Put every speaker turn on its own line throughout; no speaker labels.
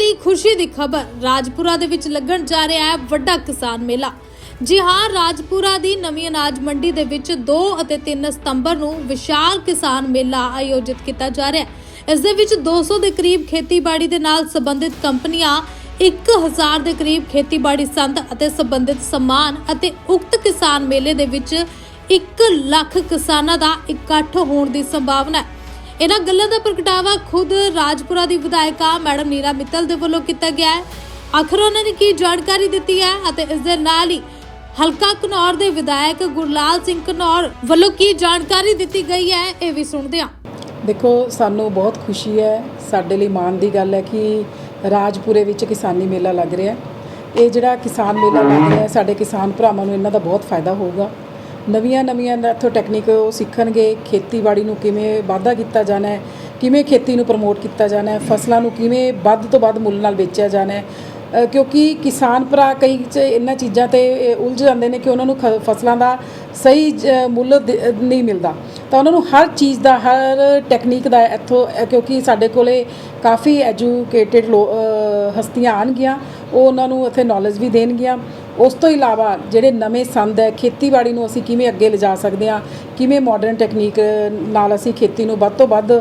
ਕਿਸਾਨਾਂ ਲਈ ਖੁਸ਼ੀ ਦੀ ਖਬਰ ਰਾਜਪੁਰਾ ਦੇ ਵਿੱਚ ਲੱਗਣ ਜਾ ਰਿਹਾ ਹੈ ਵੱਡਾ ਕਿਸਾਨ ਮੇਲਾ। ਜੀ ਹਾਂ ਰਾਜਪੁਰਾ ਦੀ ਨਵੀਂ ਅਨਾਜ ਮੰਡੀ ਦੇ ਵਿੱਚ 2 ਅਤੇ 3 ਸਤੰਬਰ ਨੂੰ ਵਿਸ਼ਾਲ ਕਿਸਾਨ ਮੇਲਾ ਆਯੋਜਿਤ ਕੀਤਾ ਜਾ ਰਿਹਾ ਹੈ। ਇਸ ਦੇ ਵਿੱਚ 200 ਦੇ ਕਰੀਬ ਖੇਤੀਬਾੜੀ ਦੇ ਨਾਲ ਸੰਬੰਧਿਤ ਕੰਪਨੀਆਂ 1000 ਦੇ ਕਰੀਬ ਖੇਤੀਬਾੜੀ ਸੰਦ ਅਤੇ ਸੰਬੰਧਿਤ ਸਮਾਨ ਅਤੇ ਉਕਤ ਕਿਸਾਨ ਮੇਲੇ ਦੇ ਵਿੱਚ 1 ਲੱਖ ਕਿਸਾਨਾਂ ਦਾ ਇਕੱਠ ਹੋਣ ਦੀ ਸੰਭਾਵਨਾ ਹੈ। ਇਹਨਾਂ ਗੱਲਾਂ ਦਾ ਪ੍ਰਗਟਾਵਾ ਖੁਦ ਰਾਜਪੁਰਾ ਦੀ ਵਿਧਾਇਕਾ ਮੈਡਮ ਨੀਰਾ ਮਿੱਤਲ ਦੇ ਵੱਲੋਂ ਕੀਤਾ ਗਿਆ ਹੈ। ਆਖਰ ਉਹਨਾਂ ਨੇ ਕੀ ਜਾਣਕਾਰੀ ਦਿੱਤੀ ਹੈ ਅਤੇ ਇਸ ਦੇ ਨਾਲ ਹੀ ਹਲਕਾ ਘਨੌਰ ਦੇ ਵਿਧਾਇਕ ਗੁਰਲਾਲ ਸਿੰਘ ਘਨੌਰ ਵੱਲੋਂ ਕੀ ਜਾਣਕਾਰੀ ਦਿੱਤੀ ਗਈ ਹੈ, ਇਹ ਵੀ ਸੁਣਦੇ ਹਾਂ।
ਦੇਖੋ, ਸਾਨੂੰ ਬਹੁਤ ਖੁਸ਼ੀ ਹੈ, ਸਾਡੇ ਲਈ ਮਾਣ ਦੀ ਗੱਲ ਹੈ ਕਿ ਰਾਜਪੁਰੇ ਵਿੱਚ ਕਿਸਾਨੀ ਮੇਲਾ ਲੱਗ ਰਿਹਾ ਹੈ। ਇਹ ਜਿਹੜਾ ਕਿਸਾਨ ਮੇਲਾ ਲੱਗ ਰਿਹਾ ਹੈ, ਸਾਡੇ ਕਿਸਾਨ ਭਰਾਵਾਂ ਨੂੰ ਇਹਨਾਂ ਦਾ ਬਹੁਤ ਫਾਇਦਾ ਹੋਊਗਾ। ਨਵੀਆਂ ਨਵੀਆਂ ਇੱਥੋਂ ਟੈਕਨੀਕ ਉਹ ਸਿੱਖਣਗੇ, ਖੇਤੀਬਾੜੀ ਨੂੰ ਕਿਵੇਂ ਵਾਧਾ ਕੀਤਾ ਜਾਣਾ ਹੈ, ਕਿਵੇਂ ਖੇਤੀ ਨੂੰ ਪ੍ਰਮੋਟ ਕੀਤਾ ਜਾਣਾ ਹੈ, ਫਸਲਾਂ ਨੂੰ ਕਿਵੇਂ ਵੱਧ ਤੋਂ ਵੱਧ ਮੁੱਲ ਨਾਲ ਵੇਚਿਆ ਜਾਣਾ ਹੈ। ਕਿਉਂਕਿ ਕਿਸਾਨ ਭਰਾ ਕਈ ਚ ਇਹਨਾਂ ਚੀਜ਼ਾਂ ਤੇ ਉਲਝ ਜਾਂਦੇ ਨੇ ਕਿ ਉਹਨਾਂ ਨੂੰ ਖ- ਫਸਲਾਂ ਦਾ ਸਹੀ ਮੁੱਲ ਨਹੀਂ ਮਿਲਦਾ। ਤਾਂ ਉਹਨਾਂ ਨੂੰ ਹਰ ਚੀਜ਼ ਦਾ, ਹਰ ਟੈਕਨੀਕ ਦਾ ਇੱਥੋਂ ਕਿਉਂਕਿ ਸਾਡੇ ਕੋਲੇ ਕਾਫੀ ਐਜੂਕੇਟਿਡ ਹਸਤੀਆਂ ਆਣਗੀਆਂ ਉਹ ਉਹਨਾਂ ਨੂੰ ਇੱਥੇ ਨੌਲੇਜ ਵੀ ਦੇਣਗੀਆਂ। ਉਸ ਤੋਂ ਇਲਾਵਾ ਜਿਹੜੇ ਨਵੇਂ ਸੰਦ ਹੈ, ਖੇਤੀਬਾੜੀ ਨੂੰ ਅਸੀਂ ਕਿਵੇਂ ਅੱਗੇ ਲਿਜਾ ਸਕਦੇ ਹਾਂ, ਕਿਵੇਂ ਮਾਡਰਨ ਟੈਕਨੀਕ ਨਾਲ ਅਸੀਂ ਖੇਤੀ ਨੂੰ ਵੱਧ ਤੋਂ ਵੱਧ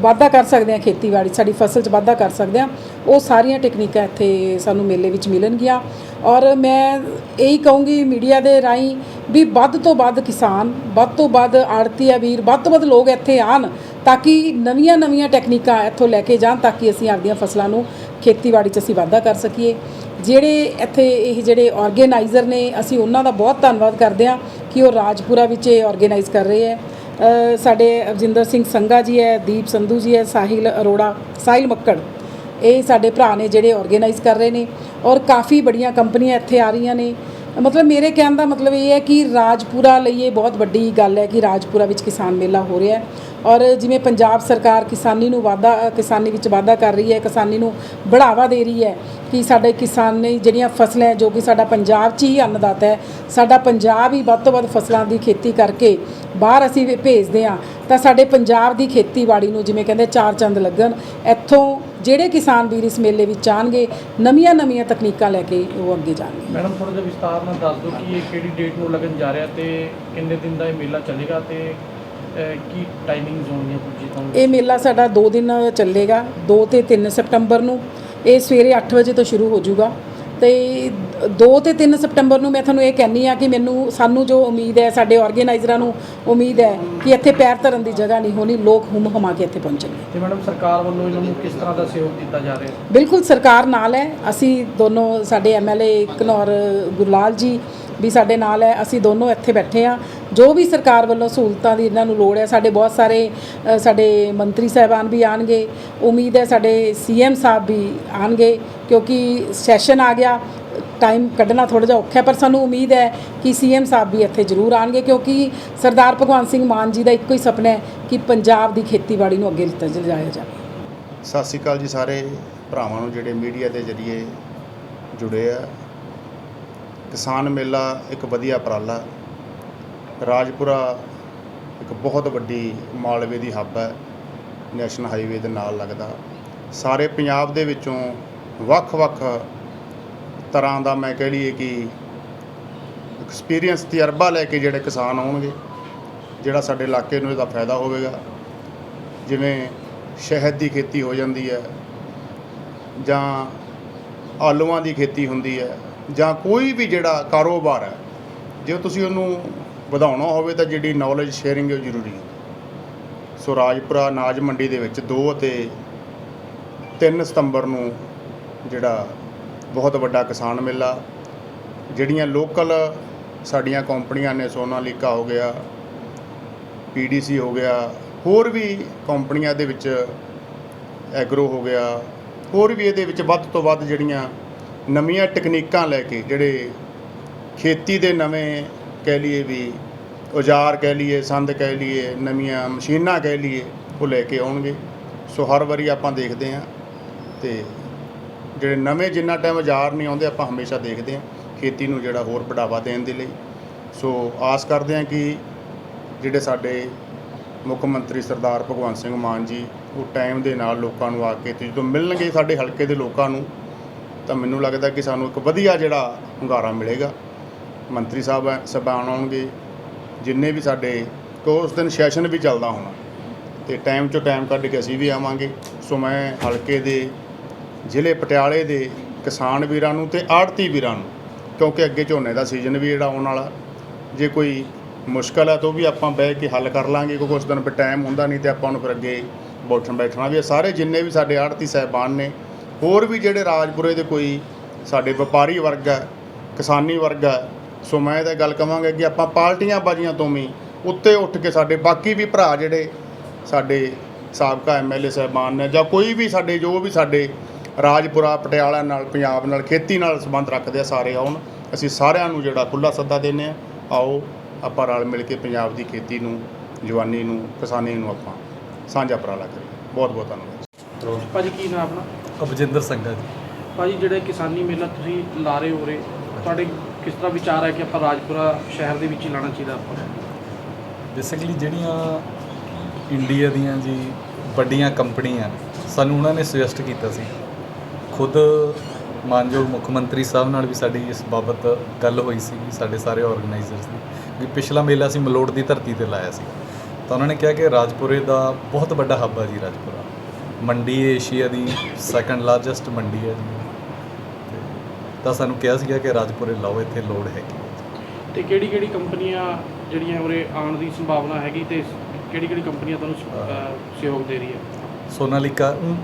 ਵਾਧਾ ਕਰ ਸਕਦੇ ਹਾਂ ਖੇਤੀਬਾੜੀ, ਸਾਡੀ ਫਸਲ 'ਚ ਵਾਧਾ ਕਰ ਸਕਦੇ ਹਾਂ, ਉਹ ਸਾਰੀਆਂ ਟੈਕਨੀਕਾਂ ਇੱਥੇ ਸਾਨੂੰ ਮੇਲੇ ਵਿੱਚ ਮਿਲਣਗੀਆਂ। ਔਰ ਮੈਂ ਇਹੀ ਕਹੂੰਗੀ ਮੀਡੀਆ ਦੇ ਰਾਹੀਂ ਵੀ ਵੱਧ ਤੋਂ ਵੱਧ ਕਿਸਾਨ, ਵੱਧ ਤੋਂ ਵੱਧ ਆੜਤੀ ਆ ਵੀਰ, ਵੱਧ ਤੋਂ ਵੱਧ ਲੋਕ ਇੱਥੇ ਆਣ ਤਾਂ ਕਿ ਨਵੀਆਂ ਨਵੀਆਂ ਟੈਕਨੀਕਾਂ ਇੱਥੋਂ ਲੈ ਕੇ ਜਾਣ, ਤਾਂ ਕਿ ਅਸੀਂ ਆਪਦੀਆਂ ਫਸਲਾਂ ਨੂੰ ਖੇਤੀਬਾੜੀ 'ਚ ਅਸੀਂ ਵਾਧਾ ਕਰ ਸਕੀਏ। ਜਿਹੜੇ ਇੱਥੇ ਇਹ ਜਿਹੜੇ ਆਰਗੇਨਾਈਜ਼ਰ ਨੇ, ਅਸੀਂ ਉਹਨਾਂ ਦਾ ਬਹੁਤ ਧੰਨਵਾਦ ਕਰਦੇ ਹਾਂ ਕਿ ਉਹ ਰਾਜਪੁਰਾ ਵਿੱਚ ਇਹ ਆਰਗੇਨਾਈਜ਼ ਕਰ ਰਹੇ ਹੈ। ਸਾਡੇ ਅਵਜਿੰਦਰ ਸਿੰਘ ਸੰਘਾ ਜੀ ਹੈ, ਦੀਪ ਸੰਧੂ ਜੀ ਹੈ, ਸਾਹਿਲ ਅਰੋੜਾ, ਸਾਹਿਲ ਮੱਕੜ, ਇਹ ਸਾਡੇ ਭਰਾ ਨੇ ਜਿਹੜੇ ਆਰਗੇਨਾਈਜ਼ ਕਰ ਰਹੇ ਨੇ। ਔਰ ਕਾਫੀ ਬੜੀਆਂ ਕੰਪਨੀਆਂ ਇੱਥੇ ਆ ਰਹੀਆਂ ਨੇ। ਮਤਲਬ ਮੇਰੇ ਕਹਿਣ ਦਾ ਮਤਲਬ ਇਹ ਹੈ ਕਿ ਰਾਜਪੁਰਾ ਲਈ ਇਹ ਬਹੁਤ ਵੱਡੀ ਗੱਲ ਹੈ ਕਿ ਰਾਜਪੁਰਾ ਵਿੱਚ ਕਿਸਾਨ ਮੇਲਾ ਹੋ ਰਿਹਾ ਹੈ। ਔਰ ਜਿਵੇਂ ਪੰਜਾਬ ਸਰਕਾਰ ਕਿਸਾਨੀ ਨੂੰ ਵਾਧਾ, ਕਿਸਾਨੀ ਵਿੱਚ ਵਾਧਾ ਕਰ ਰਹੀ ਹੈ, ਕਿਸਾਨੀ ਨੂੰ ਬੜਾਵਾ ਦੇ ਰਹੀ ਹੈ ਕਿ ਸਾਡੇ ਕਿਸਾਨੀ ਜਿਹੜੀਆਂ ਫਸਲਾਂ ਜੋ ਕਿ ਸਾਡਾ ਪੰਜਾਬ 'ਚ ਹੀ ਅੰਨਦਾਤਾ ਹੈ, ਸਾਡਾ ਪੰਜਾਬ ਹੀ ਵੱਧ ਤੋਂ ਵੱਧ ਫਸਲਾਂ ਦੀ ਖੇਤੀ ਕਰਕੇ ਬਾਹਰ ਅਸੀਂ ਭੇਜਦੇ ਹਾਂ, ਤਾਂ ਸਾਡੇ ਪੰਜਾਬ ਦੀ ਖੇਤੀਬਾੜੀ ਨੂੰ ਜਿਵੇਂ ਕਹਿੰਦੇ ਚਾਰ ਚੰਦ ਲੱਗਣ, ਇੱਥੋਂ ਜਿਹੜੇ ਕਿਸਾਨ ਵੀਰ ਇਸ ਮੇਲੇ ਵਿੱਚ ਆਉਣਗੇ ਨਵੀਆਂ ਨਵੀਆਂ ਤਕਨੀਕਾਂ ਲੈ ਕੇ ਉਹ ਅੱਗੇ ਜਾਣਗੇ।
ਮੈਡਮ ਥੋੜਾ ਜਿਹਾ ਵਿਸਤਾਰ ਨਾਲ ਦੱਸ ਦਿਓ ਕਿ ਇਹ ਕਿਹੜੀ ਡੇਟ ਨੂੰ ਲੱਗਣ ਜਾ ਰਿਹਾ ਤੇ ਕਿੰਨੇ ਦਿਨ ਦਾ ਇਹ ਮੇਲਾ ਚੱਲੇਗਾ ਤੇ ਕੀ ਟਾਈਮਿੰਗਸ ਹੋਣਗੀਆਂ ਕੁਝ ਤੁਹਾਨੂੰ?
ਇਹ ਮੇਲਾ ਸਾਡਾ 2 ਦਿਨ ਚੱਲੇਗਾ 2 ਤੇ 3 ਸਤੰਬਰ ਨੂੰ। ਇਹ ਸਵੇਰੇ 8 ਵਜੇ ਤੋਂ ਸ਼ੁਰੂ ਹੋ ਜਾਊਗਾ। ਤੇ 2 ਤੇ 3 ਸਤੰਬਰ ਨੂੰ ਮੈਂ ਤੁਹਾਨੂੰ ਇਹ ਕਹਿੰਨੀ ਆ ਕਿ ਮੈਨੂੰ ਸਾਨੂੰ ਜੋ ਉਮੀਦ ਹੈ ਸਾਡੇ ਆਰਗੇਨਾਈਜ਼ਰਾਂ ਨੂੰ ਉਮੀਦ ਹੈ ਕਿ ਇੱਥੇ ਪੈਰ ਧਰਨ ਦੀ ਜਗ੍ਹਾ ਨਹੀਂ ਹੋਣੀ ਲੋਕ ਹੁਮ ਹਮਾ ਕੇ ਇੱਥੇ ਪਹੁੰਚਣਗੇ।
ਤੇ ਮੈਡਮ ਸਰਕਾਰ ਵੱਲੋਂ ਇਹਨਾਂ ਨੂੰ ਕਿਸ ਤਰ੍ਹਾਂ ਦਾ ਸਹਿਯੋਗ ਦਿੱਤਾ ਜਾ ਰਿਹਾ ਹੈ?
ਬਿਲਕੁਲ ਸਰਕਾਰ ਨਾਲ ਹੈ। ਅਸੀਂ ਦੋਨੋਂ ਸਾਡੇ ਐਮਐਲਏ ਘਨੌਰ ਗੁਰਲਾਲ ਜੀ ਵੀ ਸਾਡੇ ਨਾਲ ਹੈ। ਅਸੀਂ ਦੋਨੋਂ ਇੱਥੇ ਬੈਠੇ ਆ ਜੋ ਵੀ ਸਰਕਾਰ ਵੱਲੋਂ ਸਹੂਲਤਾਂ ਦੀ ਇਹਨਾਂ ਨੂੰ ਲੋੜ ਹੈ, ਸਾਡੇ ਬਹੁਤ ਸਾਰੇ ਸਾਡੇ ਮੰਤਰੀ ਸਾਹਿਬਾਨ ਵੀ ਆਣਗੇ ਉਮੀਦ ਹੈ ਸਾਡੇ ਸੀਐਮ ਸਾਹਿਬ ਵੀ ਆਣਗੇ ਕਿਉਂਕਿ ਸੈਸ਼ਨ ਆ ਗਿਆ, ਟਾਈਮ ਕੱਢਣਾ ਥੋੜਾ ਜਿਹਾ ਔਖਾ ਪਰ ਸਾਨੂੰ ਉਮੀਦ ਹੈ ਕਿ ਸੀਐਮ ਸਾਹਿਬ ਵੀ ਇੱਥੇ ਜ਼ਰੂਰ ਆਣਗੇ ਕਿਉਂਕਿ ਸਰਦਾਰ ਭਗਵੰਤ ਸਿੰਘ ਮਾਨ ਜੀ ਦਾ ਇੱਕੋ ਹੀ ਸੁਪਨਾ ਹੈ ਕਿ ਪੰਜਾਬ ਦੀ ਖੇਤੀਬਾੜੀ ਨੂੰ ਅੱਗੇ ਲਿਜਾਇਆ ਜਾਵੇ।
ਸਤਿ ਸ਼੍ਰੀ ਅਕਾਲ ਜੀ ਸਾਰੇ ਭਰਾਵਾਂ ਨੂੰ, ਜਿਹੜੇ ਮੀਡੀਆ ਦੇ ਜ਼ਰੀਏ ਜੁੜੇ ਆ। ਕਿਸਾਨ ਮੇਲਾ ਇੱਕ ਵਧੀਆ ਉਪਰਾਲਾ ਰਾਜਪੁਰਾ ਇੱਕ ਬਹੁਤ ਵੱਡੀ ਮਾਲਵੇ ਦੀ ਹੱਬ ਹੈ, ਨੈਸ਼ਨਲ ਹਾਈਵੇ ਦੇ ਨਾਲ ਲੱਗਦਾ। ਸਾਰੇ ਪੰਜਾਬ ਦੇ ਵਿੱਚੋਂ ਵੱਖ-ਵੱਖ ਤਰ੍ਹਾਂ ਦਾ ਮੈਂ ਕਹਿ ਲਈਏ ਕਿ ਐਕਸਪੀਰੀਅੰਸ ਤਜਰਬਾ ਲੈ ਕੇ ਜਿਹੜੇ ਕਿਸਾਨ ਆਉਣਗੇ, ਜਿਹੜਾ ਸਾਡੇ ਇਲਾਕੇ ਨੂੰ ਇਹਦਾ ਫਾਇਦਾ ਹੋਵੇਗਾ। ਜਿਵੇਂ ਸ਼ਹਿਦ ਦੀ ਖੇਤੀ ਹੋ ਜਾਂਦੀ ਹੈ, ਜਾਂ ਆਲੂਆਂ ਦੀ ਖੇਤੀ ਹੁੰਦੀ ਹੈ, ਜਾਂ ਕੋਈ ਵੀ ਜਿਹੜਾ ਕਾਰੋਬਾਰ ਹੈ, ਜੇ ਤੁਸੀਂ ਉਹਨੂੰ ਵਧਾਉਣਾ ਹੋਵੇ ਤਾਂ ਜਿਹੜੀ ਨੌਲੇਜ ਸ਼ੇਅਰਿੰਗ ਉਹ ਜ਼ਰੂਰੀ ਹੈ। ਸੋ ਰਾਜਪੁਰਾ ਅਨਾਜ ਮੰਡੀ ਦੇ ਵਿੱਚ 2 ਅਤੇ 3 ਸਤੰਬਰ ਨੂੰ ਜਿਹੜਾ ਬਹੁਤ ਵੱਡਾ ਕਿਸਾਨ ਮੇਲਾ, ਜਿਹੜੀਆਂ ਲੋਕਲ ਸਾਡੀਆਂ ਕੰਪਨੀਆਂ ਨੇ, ਸੋਨਾਲੀਕਾ ਹੋ ਗਿਆ ਪੀਡੀਸੀ ਹੋ ਗਿਆ, ਹੋਰ ਵੀ ਕੰਪਨੀਆਂ ਦੇ ਵਿੱਚ ਐਗਰੋ ਹੋ ਗਿਆ, ਹੋਰ ਵੀ ਇਹਦੇ ਵਿੱਚ ਵੱਧ ਤੋਂ ਵੱਧ ਜਿਹੜੀਆਂ ਨਵੀਆਂ ਟੈਕਨੀਕਾਂ ਲੈ ਕੇ, ਜਿਹੜੇ ਖੇਤੀ ਦੇ ਨਵੇਂ ਕਹਿ ਲਈਏ ਵੀ ਔਜ਼ਾਰ ਕਹਿ ਲਈਏ, ਸੰਦ ਕਹਿ ਲਈਏ, ਨਵੀਆਂ ਮਸ਼ੀਨਾਂ ਕਹਿ ਲਈਏ, ਉਹ ਲੈ ਕੇ ਆਉਣਗੇ। ਸੋ ਹਰ ਵਾਰੀ ਆਪਾਂ ਦੇਖਦੇ ਹਾਂ ਤੇ ਜਿਹੜੇ ਨਵੇਂ ਜਿੰਨਾ ਟਾਈਮ ਔਜ਼ਾਰ ਨਹੀਂ ਆਉਂਦੇ, ਆਪਾਂ ਹਮੇਸ਼ਾ ਦੇਖਦੇ ਹਾਂ ਖੇਤੀ ਨੂੰ ਜਿਹੜਾ ਹੋਰ ਬੜਾਵਾ ਦੇਣ ਦੇ ਲਈ। ਸੋ ਆਸ ਕਰਦੇ ਹਾਂ ਕਿ ਜਿਹੜੇ ਸਾਡੇ ਮੁੱਖ ਮੰਤਰੀ ਸਰਦਾਰ ਭਗਵੰਤ ਸਿੰਘ ਮਾਨ ਜੀ, ਉਹ ਟਾਈਮ ਦੇ ਨਾਲ ਲੋਕਾਂ ਨੂੰ ਆ ਕੇ ਤੇ ਜਦੋਂ ਮਿਲਣਗੇ ਸਾਡੇ ਹਲਕੇ ਦੇ ਲੋਕਾਂ ਨੂੰ, ਤਾਂ ਮੈਨੂੰ ਲੱਗਦਾ ਕਿ ਸਾਨੂੰ ਇੱਕ ਵਧੀਆ ਜਿਹੜਾ ਹੁੰਗਾਰਾ ਮਿਲੇਗਾ। ਮੰਤਰੀ ਸਾਹਿਬ ਸਾਹਿਬਾਨ ਆਉਣਗੇ, ਜਿੰਨੇ ਵੀ ਸਾਡੇ ਕਿ ਉਸ ਦਿਨ ਸੈਸ਼ਨ ਵੀ ਚੱਲਦਾ ਹੋਣਾ ਤੇ ਟਾਈਮ ਚੋਂ ਟਾਈਮ ਕੱਢ ਕੇ ਅਸੀਂ ਵੀ ਆਵਾਂਗੇ ਸੋ ਮੈਂ ਹਲਕੇ ਦੇ, ਜ਼ਿਲ੍ਹੇ ਪਟਿਆਲੇ ਦੇ ਕਿਸਾਨ ਵੀਰਾਂ ਨੂੰ ਤੇ ਆੜਤੀ ਵੀਰਾਂ ਨੂੰ, ਕਿਉਂਕਿ ਅੱਗੇ ਝੋਨੇ ਦਾ ਸੀਜ਼ਨ ਵੀ ਜਿਹੜਾ ਆਉਣ ਵਾਲਾ, ਜੇ ਕੋਈ ਮੁਸ਼ਕਲ ਹੈ ਤਾਂ ਉਹ ਵੀ ਆਪਾਂ ਬਹਿ ਕੇ ਹੱਲ ਕਰ ਲਾਂਗੇ, ਕਿਉਂਕਿ ਉਸ ਦਿਨ ਫਿਰ ਟਾਈਮ ਹੁੰਦਾ ਨਹੀਂ ਤੇ ਆਪਾਂ ਨੂੰ ਫਿਰ ਅੱਗੇ ਬੈਠਣ ਬੈਠਣਾ ਵੀ ਹੈ। ਸਾਰੇ ਜਿੰਨੇ ਵੀ ਸਾਡੇ ਆੜਤੀ ਸਹਿਬਾਨ ਨੇ, ਹੋਰ ਵੀ ਜਿਹੜੇ ਰਾਜਪੁਰੇ ਦੇ ਕੋਈ ਸਾਡੇ ਵਪਾਰੀ ਵਰਗ ਹੈ ਕਿਸਾਨੀ ਵਰਗ ਹੈ ਸੋ ਮੈਂ ਤਾਂ ਇਹ ਗੱਲ ਕਹਾਂਗਾ ਕਿ ਆਪਾਂ ਪਾਰਟੀਆਂ ਬਾਜੀਆਂ ਤੋਂ ਵੀ ਉੱਤੇ ਉੱਠ ਕੇ ਸਾਡੇ ਬਾਕੀ ਵੀ ਭਰਾ ਜਿਹੜੇ ਸਾਡੇ ਸਾਬਕਾ ਐਮਐਲਏ ਸਾਹਿਬਾਨ ਨੇ ਜਾਂ ਕੋਈ ਵੀ ਸਾਡੇ ਜੋ ਵੀ ਸਾਡੇ ਰਾਜਪੁਰਾ ਪਟਿਆਲਾ ਨਾਲ ਪੰਜਾਬ ਨਾਲ ਖੇਤੀ ਨਾਲ ਸੰਬੰਧ ਰੱਖਦੇ ਆ ਸਾਰੇ ਆਉਣ ਅਸੀਂ ਸਾਰਿਆਂ ਨੂੰ ਜਿਹੜਾ ਖੁੱਲਾ ਸੱਦਾ ਦਿੰਦੇ ਆ ਆਓ ਆਪਾਂ ਰਲ ਮਿਲ ਕੇ ਪੰਜਾਬ ਦੀ ਖੇਤੀ ਨੂੰ ਜਵਾਨੀ ਨੂੰ ਕਿਸਾਨੀ ਨੂੰ ਆਪਾਂ ਸਾਂਝਾ ਉਪਰਾਲਾ ਕਰੀਏ। ਬਹੁਤ ਬਹੁਤ ਧੰਨਵਾਦ।
ਭਾਜੀ ਕੀ ਨਾਮ ਆਪਣਾ?
ਅਬਜਿੰਦਰ ਸੰਘਾ ਜੀ।
ਭਾਜੀ ਜਿਹੜੇ ਕਿਸਾਨੀ ਮੇਲਾ ਤੁਸੀਂ ਲਾ ਰਹੇ ਹੋ ਰੇ ਤੁਹਾਡੇ ਕਿਸ ਤਰ੍ਹਾਂ ਵਿਚਾਰ ਹੈ ਕਿ ਆਪਾਂ ਰਾਜਪੁਰਾ ਸ਼ਹਿਰ ਦੇ ਵਿੱਚ ਹੀ ਲਾਣਾ ਚਾਹੀਦਾ ਆਪਾਂ।
ਬੇਸਿਕਲੀ ਜਿਹੜੀਆਂ ਇੰਡੀਆ ਦੀਆਂ ਜੀ ਵੱਡੀਆਂ ਕੰਪਨੀਆਂ ਸਾਨੂੰ ਉਹਨਾਂ ਨੇ ਸੁਜੈਸਟ ਕੀਤਾ ਸੀ। ਖੁਦ ਮਾਨਯੋਗ ਮੁੱਖ ਮੰਤਰੀ ਸਾਹਿਬ ਨਾਲ ਵੀ ਸਾਡੀ ਇਸ ਬਾਬਤ ਗੱਲ ਹੋਈ ਸੀ ਸਾਡੇ ਸਾਰੇ ਆਰਗੇਨਾਈਜ਼ਰਸ ਦੀ, ਵੀ ਪਿਛਲਾ ਮੇਲਾ ਅਸੀਂ ਮਲੋੜ ਦੀ ਧਰਤੀ ਤੇ ਲਾਇਆ ਸੀ। ਤਾਂ ਉਹਨਾਂ ਨੇ ਕਿਹਾ ਕਿ ਰਾਜਪੁਰੇ ਦਾ ਬਹੁਤ ਵੱਡਾ ਹੱਬ ਹੈ ਜੀ ਰਾਜਪੁਰਾ। ਮੰਡੀ ਏਸ਼ੀਆ ਦੀ ਸੈਕੰਡ ਲਾਰਜੈਸਟ ਮੰਡੀ ਹੈ ਜੀ। ਤਾਂ ਸਾਨੂੰ ਕਿਹਾ ਸੀਗਾ ਕਿ ਰਾਜਪੁਰੇ ਲਾਓ ਇੱਥੇ ਲੋੜ ਹੈਗੀ। ਹੈ
ਤੇ ਕਿਹੜੀ ਕਿਹੜੀ ਕੰਪਨੀਆਂ ਜਿਹੜੀਆਂ ਉਰੇ ਆਉਣ ਦੀ ਸੰਭਾਵਨਾ ਹੈਗੀ ਤੇ ਕਿਹੜੀ ਕਿਹੜੀ ਕੰਪਨੀਆਂ ਤੁਹਾਨੂੰ ਅਹ, ਸਹਿਯੋਗ ਦੇ ਰਹੀ ਹੈ
ਸੋਨਾਲੀਕਾ ਊਂ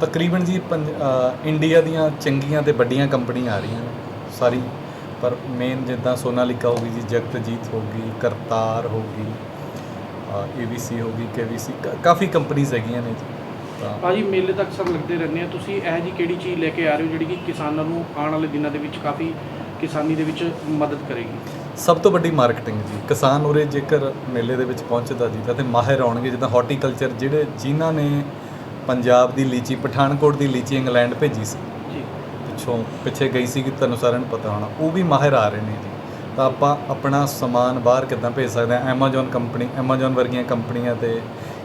ਤਕਰੀਬਨ ਜੀ ਪੰਜ- ਅ, ਇੰਡੀਆ ਦੀਆਂ ਚੰਗੀਆਂ ਤੇ ਵੱਡੀਆਂ ਕੰਪਨੀਆਂ ਆ ਰਹੀਆਂ ਨੇ ਸਾਰੀ। ਪਰ ਮੇਨ ਜਿੱਦਾਂ ਸੋਨਾਲੀਕਾ ਹੋ ਗਈ ਜੀ ਜਗਤਜੀਤ ਹੋ ਗਈ ਕਰਤਾਰ ਹੋ ਗਈ ਏਬੀਸੀ ਹੋ ਗਈ ਕੇਵੀਸੀ ਕਾਫੀ ਕੰਪਨੀਆਂ ਹੈਗੀਆਂ ਨੇ ਜੀ। ਤਾਂ।
ਭਾਜੀ ਮੇਲੇ ਤਾਂ ਅਕਸਰ ਲੱਗਦੇ ਰਹਿੰਦੇ ਆ। ਤੁਸੀਂ ਇਹ ਜੀ ਕਿਹੜੀ ਚੀਜ਼ ਲੈ ਕੇ ਆ ਰਹੇ ਹੋ ਜਿਹੜੀ ਕਿ ਕਿਸਾਨਾਂ ਨੂੰ ਆਉਣ ਵਾਲੇ ਦਿਨਾਂ ਦੇ ਵਿੱਚ ਕਾਫੀ ਕਿਸਾਨੀ ਦੇ ਵਿੱਚ ਮਦਦ ਕਰੇਗੀ?
ਸਭ ਤੋਂ ਵੱਡੀ ਮਾਰਕੀਟਿੰਗ ਜੀ। ਕਿਸਾਨ ਉਰੇ ਜੇਕਰ ਮੇਲੇ ਦੇ ਵਿੱਚ ਪਹੁੰਚਦਾ ਜੀ ਤਾਂ ਤੇ ਮਾਹਿਰ ਆਉਣਗੇ ਜਿੱਦਾਂ ਹਾਰਟੀਕਲਚਰ ਜਿਹੜੇ ਜਿਨ੍ਹਾਂ ਨੇ ਪੰਜਾਬ ਦੀ ਲੀਚੀ ਪਠਾਨਕੋਟ ਦੀ ਲੀਚੀ ਇੰਗਲੈਂਡ ਭੇਜੀ ਸੀ।
ਜੀ।
ਪਿੱਛੋਂ ਪਿੱਛੇ ਗਈ ਸੀ ਕਿ ਤੁਹਾਨੂੰ ਸਾਰਿਆਂ ਨੂੰ ਪਤਾ ਹੋਣਾ। ਉਹ ਵੀ ਮਾਹਿਰ ਆ ਰਹੇ ਨੇ ਜੀ। ਤਾਂ ਆਪਾਂ ਆਪਣਾ ਸਮਾਨ ਬਾਹਰ ਕਿੱਦਾਂ ਭੇਜ ਸਕਦੇ ਹਾਂ? Amazon ਕੰਪਨੀ Amazon ਵਰਗੀਆਂ ਕੰਪਨੀਆਂ ਤੇ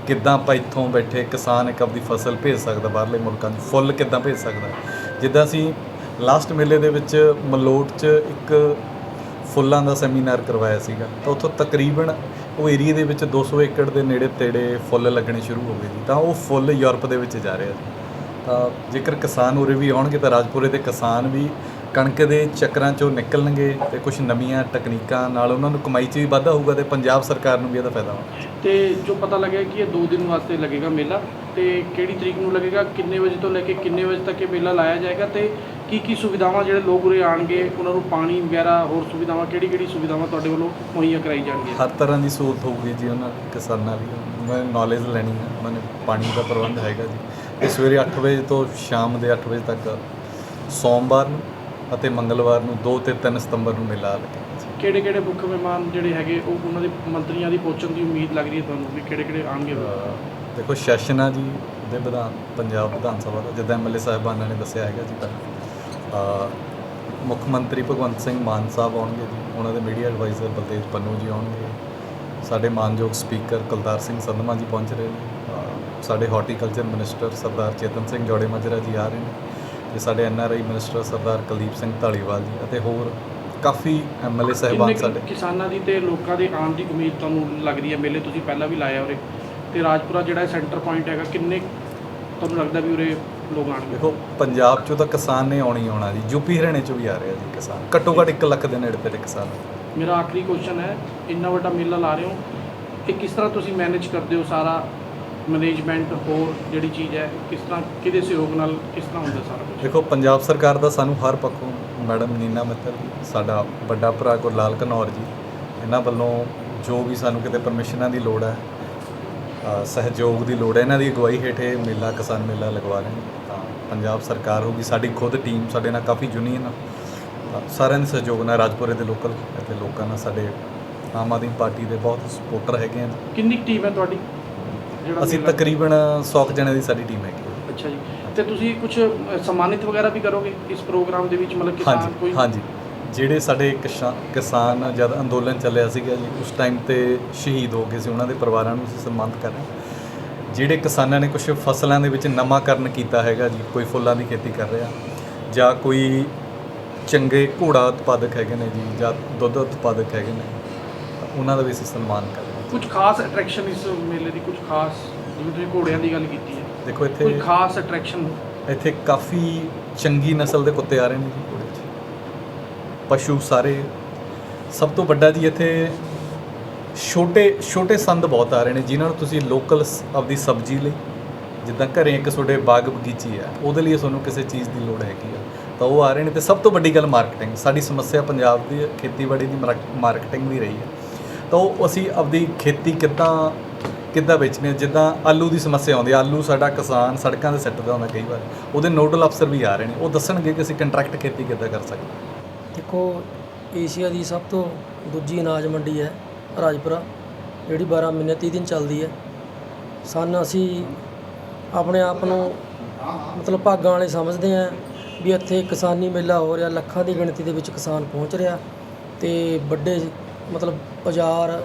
ਕਿੱਦਾਂ ਆਪਾਂ ਇੱਥੋਂ ਬੈਠੇ ਕਿਸਾਨ ਇੱਕ ਆਪਦੀ ਫਸਲ ਭੇਜ ਸਕਦਾ, ਬਾਹਰਲੇ ਮੁਲਕਾਂ 'ਚ ਫੁੱਲ ਕਿੱਦਾਂ ਭੇਜ ਸਕਦਾ। ਜਿੱਦਾਂ ਅਸੀਂ ਲਾਸਟ ਮੇਲੇ ਦੇ ਵਿੱਚ ਮਲੋਟ 'ਚ ਇੱਕ ਫੁੱਲਾਂ ਦਾ ਸੈਮੀਨਾਰ ਕਰਵਾਇਆ ਸੀਗਾ, ਤਾਂ ਉੱਥੋਂ ਤਕਰੀਬਨ ਉਹ ਏਰੀਆ ਦੇ ਵਿੱਚ 200 ਏਕੜ ਦੇ ਨੇੜੇ ਤੇੜੇ ਫੁੱਲ ਲੱਗਣੇ ਸ਼ੁਰੂ ਹੋ ਗਏ ਜੀ, ਤਾਂ ਉਹ ਫੁੱਲ ਯੂਰਪ ਦੇ ਵਿੱਚ ਜਾ ਰਹੇ ਆ ਤਾਂ ਜੇਕਰ ਕਿਸਾਨ ਉਰੇ ਵੀ ਆਉਣਗੇ ਤਾਂ ਰਾਜਪੁਰੇ ਦੇ ਕਿਸਾਨ ਵੀ ਕਣਕ ਦੇ ਚੱਕਰਾਂ ਚੋਂ ਨਿਕਲਣਗੇ ਤੇ ਕੁਝ ਨਵੀਆਂ ਤਕਨੀਕਾਂ ਨਾਲ ਉਹਨਾਂ ਨੂੰ ਕਮਾਈ 'ਚ ਵੀ ਵਾਧਾ ਹੋਊਗਾ ਤੇ ਪੰਜਾਬ ਸਰਕਾਰ ਨੂੰ ਵੀ ਇਹਦਾ ਫਾਇਦਾ ਹੋਣਾ
ਤੇ ਜੋ ਪਤਾ ਲੱਗਿਆ ਕਿ ਇਹ 2 ਦਿਨ ਵਾਸਤੇ ਲੱਗੇਗਾ ਮੇਲਾ ਤੇ ਕਿਹੜੀ ਤਰੀਕ ਨੂੰ ਲੱਗੇਗਾ ਕਿੰਨੇ ਵਜੇ ਤੋਂ ਲੈ ਕੇ ਕਿੰਨੇ ਵਜੇ ਤੱਕ ਇਹ ਮੇਲਾ ਲਾਇਆ ਜਾਏਗਾ ਤੇ ਕੀ ਕੀ ਸੁਵਿਧਾਵਾਂ ਜਿਹੜੇ ਲੋਕ ਉਰੇ ਆਣਗੇ ਉਹਨਾਂ ਨੂੰ ਪਾਣੀ ਵਗੈਰਾ ਹੋਰ ਸੁਵਿਧਾਵਾਂ ਕਿਹੜੀ ਕਿਹੜੀ ਸੁਵਿਧਾਵਾਂ ਤੁਹਾਡੇ ਵੱਲੋਂ ਮੁਹੱਈਆ ਕਰਾਈ ਜਾਣਗੀਆਂ?
ਹਰ ਤਰ੍ਹਾਂ ਦੀ ਸਹੂਲਤ ਹੋਊਗੀ ਜੀ ਉਹਨਾਂ ਕਿਸਾਨਾਂ ਦੀ ਨੇ ਨੌਲੇਜ ਲੈਣੀ ਹੈ ਉਹਨਾਂ ਨੇ ਪਾਣੀ ਦਾ ਪ੍ਰਬੰਧ ਹੈਗਾ ਜੀ। ਇਹ ਸਵੇਰੇ 8 ਵਜੇ ਤੋਂ ਸ਼ਾਮ ਦੇ 8 ਵਜੇ ਤੱਕ ਸੋਮਵਾਰ ਨੂੰ ਅਤੇ ਮੰਗਲਵਾਰ ਨੂੰ 2 ਤੇ 3 ਸਤੰਬਰ ਨੂੰ ਮੇਲਾ ਲੱਗੇਗਾ ਜੀ
ਕਿਹੜੇ ਕਿਹੜੇ ਮੁੱਖ ਮਹਿਮਾਨ ਜਿਹੜੇ ਹੈਗੇ ਉਹ ਉਹਨਾਂ ਦੇ ਮੰਤਰੀਆਂ ਦੀ ਪਹੁੰਚਣ ਦੀ ਉਮੀਦ ਲੱਗ ਰਹੀ ਹੈ ਤੁਹਾਨੂੰ ਵੀ ਕਿਹੜੇ ਕਿਹੜੇ ਆਣਗੇ
ਅਹ ਦੇਖੋ ਸੈਸ਼ਨ ਆ ਜੀ ਦੇ ਵਿਧਾਨ ਪੰਜਾਬ ਵਿਧਾਨ ਸਭਾ ਦਾ ਜਿੱਦਾਂ ਐਮਐਲਏ ਸਾਹਿਬਾਨਾਂ ਨੇ ਦੱਸਿਆ ਹੈਗਾ ਜੀ ਪਹਿਲਾਂ। ਅਹ ਮੁੱਖ ਮੰਤਰੀ ਭਗਵੰਤ ਸਿੰਘ ਮਾਨ ਸਾਹਿਬ ਆਉਣਗੇ ਜੀ ਉਹਨਾਂ ਦੇ ਮੀਡੀਆ ਐਡਵਾਈਜ਼ਰ ਬਲਤੇਜ ਪੰਨੂ ਜੀ ਆਉਣਗੇ। ਸਾਡੇ ਮਾਨਯੋਗ ਸਪੀਕਰ ਕੁਲਤਾਰ ਸਿੰਘ ਸੰਧਮਾ ਜੀ ਪਹੁੰਚ ਰਹੇ ਨੇ। ਅਹ ਸਾਡੇ horticulture minister Sardar Chetan Singh Jauramajra ji ਆ ਰਹੇ ਨੇ। ਤੇ ਸਾਡੇ ਐਨਆਰਆਈ ਮਿਨਿਸਟਰ ਸਰਦਾਰ ਕੁਲਦੀਪ ਸਿੰਘ ਢਾਲੀਵਾਲ ਜੀ ਅਤੇ ਹੋਰ ਕਾਫੀ ਐਮਐਲਏ ਸਾਹਿਬਾਨ
ਕੁ
ਸਾਡੇ।
ਕਿਸਾਨਾਂ ਦੀ ਤੇ ਲੋਕਾਂ ਦੇ ਆਉਣ ਦੀ ਉਮੀਦ ਤੁਹਾਨੂੰ ਲੱਗਦੀ ਹੈ? ਮੇਲੇ ਤੁਸੀਂ ਪਹਿਲਾਂ ਵੀ ਲਾਇਆ ਉਰੇ। ਤੇ ਰਾਜਪੁਰਾ ਜਿਹੜਾ ਸੈਂਟਰ ਪੁਆਇੰਟ ਹੈਗਾ ਕਿੰਨੇ ਤੁਹਾਨੂੰ ਲੱਗਦਾ ਵੀ ਉਰੇ ਲੋਕ ਆਣਗੇ
ਦੇਖੋ ਪੰਜਾਬ ਚੋਂ ਤਾਂ ਕਿਸਾਨ ਨੇ ਆਉਣੀ ਆਉਣਾ ਜੀ। ਯੂਪੀ ਹਰਿਆਣੇ ਚੋਂ ਵੀ ਆ ਰਿਹਾ ਜੀ ਕਿਸਾਨ। ਘੱਟੋ ਘੱਟ 1 ਲੱਖ ਦੇ ਨੇੜੇ ਤੇੜੇ ਕਿਸਾਨ।
ਮੇਰਾ ਆਖਰੀ ਕੁਐਸਚਨ ਹੈ ਇੰਨਾ ਵੱਡਾ ਮੇਲਾ ਲਾ ਰਹੇ ਹੋ ਇਹ ਕਿਸ ਤਰ੍ਹਾਂ ਤੁਸੀਂ ਮੈਨੇਜ ਕਰਦੇ ਹੋ ਸਾਰਾ ਮੈਨੇਜਮੈਂਟ ਹੋਰ ਜਿਹੜੀ ਚੀਜ਼ ਹੈ ਕਿਸ ਤਰ੍ਹਾਂ ਕਿਹਦੇ ਸਹਿਯੋਗ ਨਾਲ ਕਿਸ ਤਰ੍ਹਾਂ ਹੁੰਦਾ ਸਾਰਾ ਕੁਝ
ਦੇਖੋ ਪੰਜਾਬ ਸਰਕਾਰ ਦਾ ਸਾਨੂੰ ਹਰ ਪੱਖੋਂ ਮੈਡਮ ਨੀਨਾ ਮਿੱਤਲ ਸਾਡਾ ਵੱਡਾ ਭਰਾ ਗੁਰਲਾਲ ਘਨੌਰ ਜੀ ਇਹਨਾਂ ਵੱਲੋਂ ਜੋ ਵੀ ਸਾਨੂੰ ਕਿਤੇ ਪਰਮਿਸ਼ਨਾਂ ਦੀ ਲੋੜ ਹੈ ਸਹਿਯੋਗ ਦੀ ਲੋੜ ਹੈ ਇਹਨਾਂ ਦੀ ਅਗਵਾਈ ਹੇਠ ਮੇਲਾ ਕਿਸਾਨ ਮੇਲਾ ਲਗਵਾ ਰਹੇ ਤਾਂ ਪੰਜਾਬ ਸਰਕਾਰ ਹੋਗੀ ਸਾਡੀ ਖੁਦ ਟੀਮ ਸਾਡੇ ਨਾਲ ਕਾਫੀ ਯੂਨੀਅਨ ਸਾਰਿਆਂ ਦੇ ਸਹਿਯੋਗ ਨਾਲ ਰਾਜਪੁਰੇ ਦੇ ਲੋਕਲ ਅਤੇ ਲੋਕਾਂ ਨਾਲ ਸਾਡੇ ਆਮ ਆਦਮੀ ਪਾਰਟੀ ਦੇ ਬਹੁਤ ਸਪੋਰਟਰ ਹੈਗੇ ਆ।
ਕਿੰਨੀ ਟੀਮ ਹੈ ਤੁਹਾਡੀ?
ਅਸੀਂ ਤਕਰੀਬਨ 100 ਕੁ ਜਣੇ ਦੀ ਸਾਡੀ ਟੀਮ ਹੈਗੀ। ਹੈ
ਅੱਛਾ ਜੀ। ਤੇ ਤੁਸੀਂ ਕੁਝ ਸਨਮਾਨਿਤ ਵਗੈਰਾ ਵੀ ਕਰੋਗੇ ਇਸ ਪ੍ਰੋਗਰਾਮ ਦੇ ਵਿੱਚ? ਮਤਲਬ ਕਿਸਾਨ
ਹਾਂਜੀ
ਕੋਈ?
ਹਾਂਜੀ। ਜਿਹੜੇ ਸਾਡੇ ਕਿਸ਼ਾ- ਕਿਸਾਨ ਜਦ ਅੰਦੋਲਨ ਚੱਲਿਆ ਸੀਗਾ ਜੀ ਉਸ ਟਾਈਮ ਤੇ ਸ਼ਹੀਦ ਹੋ ਗਏ ਸੀ ਉਹਨਾਂ ਦੇ ਪਰਿਵਾਰਾਂ ਨੂੰ ਅਸੀਂ ਸਨਮਾਨਿਤ ਕਰ ਰਹੇ ਹਾਂ। ਜਿਹੜੇ ਕਿਸਾਨਾਂ ਨੇ ਕੁਝ ਫਸਲਾਂ ਦੇ ਵਿੱਚ ਨਵਾਂਕਰਨ ਕੀਤਾ ਹੈਗਾ ਜੀ ਕੋਈ ਫੁੱਲਾਂ ਦੀ ਖੇਤੀ ਕਰ ਰਿਹਾ ਜਾਂ ਕੋਈ ਚੰਗੇ ਘੋੜਾ ਉਤਪਾਦਕ ਹੈਗੇ ਨੇ ਜੀ ਜਾਂ ਦੁੱਧ ਉਤਪਾਦਕ ਹੈਗੇ ਨੇ ਉਹਨਾਂ ਦਾ ਵੀ ਅਸੀਂ ਸਨਮਾਨ ਕਰ
ਕੁਝ ਖਾਸ ਅਟਰੈਕਸ਼ਨ ਇਸ ਮੇਲੇ ਦੀ ਕੁਝ ਖਾਸ ਜਿਵੇਂ ਤੁਸੀਂ ਘੋੜਿਆਂ ਦੀ ਗੱਲ ਕੀਤੀ ਹੈ।
ਦੇਖੋ
ਕੋਈ
ਇੱਥੇ
ਖਾਸ ਅਟਰੈਕਸ਼ਨ
ਇੱਥੇ ਕਾਫੀ ਚੰਗੀ ਨਸਲ ਦੇ ਕੁੱਤੇ ਆ ਰਹੇ ਨੇ ਜੀ ਘੋੜੇ 'ਚ ਪਸ਼ੂ ਸਾਰੇ। ਸਭ ਤੋਂ ਵੱਡਾ ਜੀ ਇੱਥੇ ਛੋਟੇ ਛੋਟੇ ਸੰਦ ਬਹੁਤ ਆ ਰਹੇ ਨੇ ਜਿਨ੍ਹਾਂ ਨੂੰ ਤੁਸੀਂ ਲੋਕਲ ਆਪਦੀ ਸਬਜ਼ੀ ਲਈ ਜਿੱਦਾਂ ਘਰੇ ਇੱਕ ਤੁਹਾਡੇ ਬਾਗ ਬਗੀਚੀ ਆ ਉਹਦੇ ਲਈ ਤੁਹਾਨੂੰ ਕਿਸੇ ਚੀਜ਼ ਦੀ ਲੋੜ ਹੈਗੀ ਆ। ਤਾਂ ਉਹ ਆ ਰਹੇ ਨੇ ਤੇ ਸਭ ਤੋਂ ਵੱਡੀ ਗੱਲ ਮਾਰਕੀਟਿੰਗ ਸਾਡੀ ਸਮੱਸਿਆ ਪੰਜਾਬ ਦੀ ਖੇਤੀਬਾੜੀ ਦੀ ਮਾਰਕੀਟਿੰਗ ਦੀ ਰਹੀ ਹੈ। ਤਾਂ ਉਹ ਅਸੀਂ ਆਪਦੀ ਖੇਤੀ ਕਿੱਦਾਂ ਕਿੱਦਾਂ ਵੇਚਣੀ ਹੈ? ਜਿੱਦਾਂ ਆਲੂ ਦੀ ਸਮੱਸਿਆ ਆਉਂਦੀ ਹੈ। ਆਲੂ ਸਾਡਾ ਕਿਸਾਨ ਸੜਕਾਂ 'ਤੇ ਸਿੱਟਦਾ ਹੁੰਦਾ ਕਈ ਵਾਰ। ਉਹਦੇ ਨੋਡਲ ਅਫਸਰ ਵੀ ਆ ਰਹੇ ਨੇ। ਉਹ ਦੱਸਣਗੇ ਕਿ ਅਸੀਂ ਕੰਟਰੈਕਟ ਖੇਤੀ ਕਿੱਦਾਂ ਕਰ ਸਕਦੇ ਹਾਂ।
ਦੇਖੋ, ਏਸ਼ੀਆ ਦੀ ਸਭ ਤੋਂ ਦੂਜੀ ਅਨਾਜ ਮੰਡੀ ਹੈ ਰਾਜਪੁਰਾ, ਜਿਹੜੀ 12 ਮਹੀਨੇ 30 ਦਿਨ ਚੱਲਦੀ ਹੈ। ਸਨ ਅਸੀਂ ਆਪਣੇ ਆਪ ਨੂੰ ਮਤਲਬ ਭਾਗਾਂ ਵਾਲੇ ਸਮਝਦੇ ਹਾਂ ਵੀ ਇੱਥੇ ਕਿਸਾਨੀ ਮੇਲਾ ਹੋ ਰਿਹਾ। ਲੱਖਾਂ ਦੀ ਗਿਣਤੀ ਦੇ ਵਿੱਚ ਕਿਸਾਨ ਪਹੁੰਚ ਰਿਹਾ ਤੇ ਵੱਡੇ ਮਤਲਬ ਔਜ਼ਾਰ,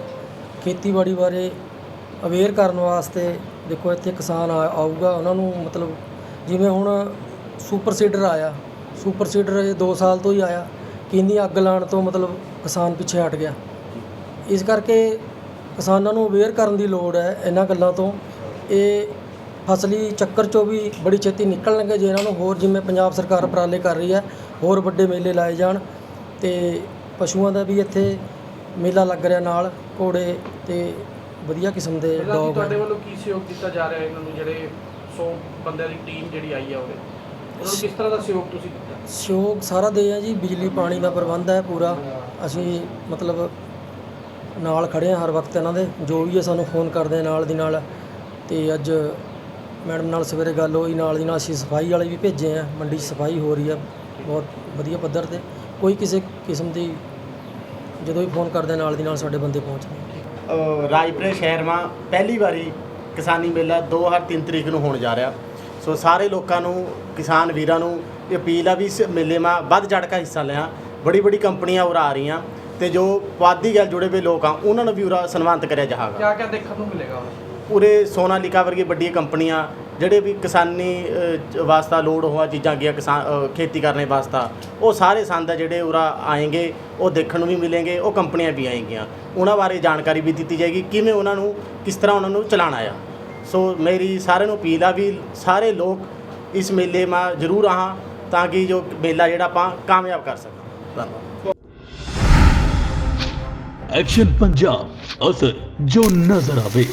ਖੇਤੀਬਾੜੀ ਬਾਰੇ ਅਵੇਅਰ ਕਰਨ ਵਾਸਤੇ ਦੇਖੋ ਇੱਥੇ ਕਿਸਾਨ ਆ- ਆਊਗਾ, ਉਹਨਾਂ ਨੂੰ ਮਤਲਬ ਜਿਵੇਂ ਹੁਣ ਸੁਪਰ ਸੀਡਰ ਆਇਆ ਸੁਪਰ ਸੀਡਰ ਇਹ 2 ਸਾਲ ਤੋਂ ਹੀ ਆਇਆ ਕਿੰਨੀ ਅੱਗ ਲਾਉਣ ਤੋਂ ਮਤਲਬ ਕਿਸਾਨ ਪਿੱਛੇ ਹਟ ਗਿਆ। ਇਸ ਕਰਕੇ ਕਿਸਾਨਾਂ ਨੂੰ ਅਵੇਅਰ ਕਰਨ ਦੀ ਲੋੜ ਹੈ ਇਹਨਾਂ ਗੱਲਾਂ ਤੋਂ। ਇਹ ਫਸਲੀ ਚੱਕਰ ਚੋਂ ਵੀ ਬੜੀ ਛੇਤੀ ਨਿਕਲਣਗੇ ਜੇ ਇਹਨਾਂ ਨੂੰ ਹੋਰ ਜਿਵੇਂ ਪੰਜਾਬ ਸਰਕਾਰ ਉਪਰਾਲੇ ਕਰ ਰਹੀ ਹੈ, ਹੋਰ ਵੱਡੇ ਮੇਲੇ ਲਾਏ ਜਾਣ ਤੇ ਪਸ਼ੂਆਂ ਦਾ ਵੀ ਇੱਥੇ ਮੇਲਾ ਲੱਗ ਰਿਹਾ ਨਾਲ ਘੋੜੇ ਤੇ ਵਧੀਆ ਕਿਸਮ ਦੇ
ਪਹਿਲਾਂ ਕੀ
ਡੌਗ
ਤੁਹਾਡੇ ਵੱਲੋਂ ਕੀ ਸਹਿਯੋਗ ਦਿੱਤਾ ਜਾ ਰਿਹਾ ਇਹਨਾਂ ਨੂੰ ਜਿਹੜੇ 100 ਬੰਦਿਆਂ ਦੀ ਟੀਮ ਜਿਹੜੀ ਆਈ ਆ ਉਹਦੇ ਉਹਨਾਂ ਨੂੰ ਕਿਸ ਤਰ੍ਹਾਂ ਦਾ ਸਹਿਯੋਗ ਤੁਸੀਂ ਦਿੱਤਾ?
ਸਹਿਯੋਗ ਸਾਰਾ ਦੇ ਆ ਜੀ ਬਿਜਲੀ ਪਾਣੀ ਦਾ ਪ੍ਰਬੰਧ ਹੈ ਪੂਰਾ। ਅਸੀਂ ਮਤਲਬ ਨਾਲ ਖੜੇ ਆ ਹਰ ਵਕਤ ਇਹਨਾਂ ਦੇ ਜੋ ਵੀ ਹੈ ਸਾਨੂੰ ਫੋਨ ਕਰਦੇ ਆ ਨਾਲ ਦੀ ਨਾਲ। ਤੇ ਅੱਜ ਮੈਡਮ ਨਾਲ ਸਵੇਰੇ ਗੱਲ ਹੋਈ ਨਾਲ ਦੀ ਨਾਲ ਅਸੀਂ ਸਫ਼ਾਈ ਵਾਲੇ ਵੀ ਭੇਜੇ ਆ ਮੰਡੀ 'ਚ ਸਫ਼ਾਈ ਹੋ ਰਹੀ ਆ ਬਹੁਤ ਵਧੀਆ ਪੱਧਰ ਤੇ। ਕੋਈ ਕਿਸੇ ਕਿਸਮ ਦੀ ਜਦੋਂ ਵੀ ਫੋਨ ਕਰਦੇ ਨਾਲ ਦੀ ਨਾਲ ਸਾਡੇ ਬੰਦੇ ਪਹੁੰਚਦੇ ਆ।
ਅ, ਰਾਜਪੁਰੇ ਸ਼ਹਿਰ ਮਾ ਪਹਿਲੀ ਵਾਰੀ ਕਿਸਾਨੀ ਮੇਲਾ 2 ਹਰ 3 ਤਰੀਕ ਨੂੰ ਹੋਣ ਜਾ ਰਿਹਾ। ਸੋ ਸਾਰੇ ਲੋਕਾਂ ਨੂੰ ਕਿਸਾਨ ਵੀਰਾਂ ਨੂੰ ਇਹ ਅਪੀਲ ਆ ਵੀ ਇਸ ਮੇਲੇ ਮਾ ਵੱਧ ਚੜ੍ਹ ਕੇ ਹਿੱਸਾ ਲਿਆ। ਬੜੀ ਬੜੀ ਕੰਪਨੀਆਂ ਉਰਾ ਆ ਰਹੀਆਂ ਤੇ ਜੋ ਵਾਦੀ ਗੱਲ ਜੁੜੇ ਹੋਏ ਲੋਕ ਆ ਉਹਨਾਂ ਨੂੰ ਵੀ ਉਰਾ ਸਨਮਾਨਿਤ ਕਰਿਆ ਜਾਏਗਾ
ਕਿਆ ਕਿਆ ਦੇਖਣ ਨੂੰ ਮਿਲੇਗਾ?
ਪੂਰੇ ਸੋਨਾਲੀਕਾ ਵਰਗੀ ਵੱਡੀਆਂ ਕੰਪਨੀਆਂ ਜਿਹੜੇ ਵੀ ਕਿਸਾਨੀ ਅ, ਵਾਸਤਾ ਲੋੜ ਹੋਆ ਚੀਜ਼ਾਂ ਗਿਆ ਕਿਸਾਨ ਖੇਤੀ ਕਰਨੇ ਵਾਸਤਾ ਉਹ ਸਾਰੇ ਸੰਦ ਜਿਹੜੇ ਉਰਾ ਆਏਗੇ ਉਹ ਦੇਖਣ ਨੂੰ ਵੀ ਮਿਲेंगे ਉਹ ਕੰਪਨੀਆਂ ਵੀ ਆਏਗੀਆਂ। ਉਹਨਾਂ ਬਾਰੇ ਜਾਣਕਾਰੀ ਵੀ ਦਿੱਤੀ ਜਾਏਗੀ ਕਿਵੇਂ ਉਹਨਾਂ ਨੂੰ ਕਿਸ ਤਰ੍ਹਾਂ ਉਹਨਾਂ ਨੂੰ ਚਲਾਉਣਾ ਆ। ਸੋ ਮੇਰੀ ਸਾਰਿਆਂ ਨੂੰ ਅਪੀਲ ਆ ਵੀ ਸਾਰੇ ਲੋਕ ਇਸ ਮੇਲੇ ਮਾ ਜ਼ਰੂਰ ਆਹਾਂ ਤਾਂ ਕਿ ਜੋ ਮੇਲਾ ਜਿਹੜਾ ਆਪਾਂ ਕਾਮਯਾਬ ਕਰ ਸਕਾਂ ਧੰਨਵਾਦ।
ਐਕਸ਼ਨ ਪੰਜਾਬ ਅਸਰ ਜੋ ਨਜ਼ਰ ਆਵੇ।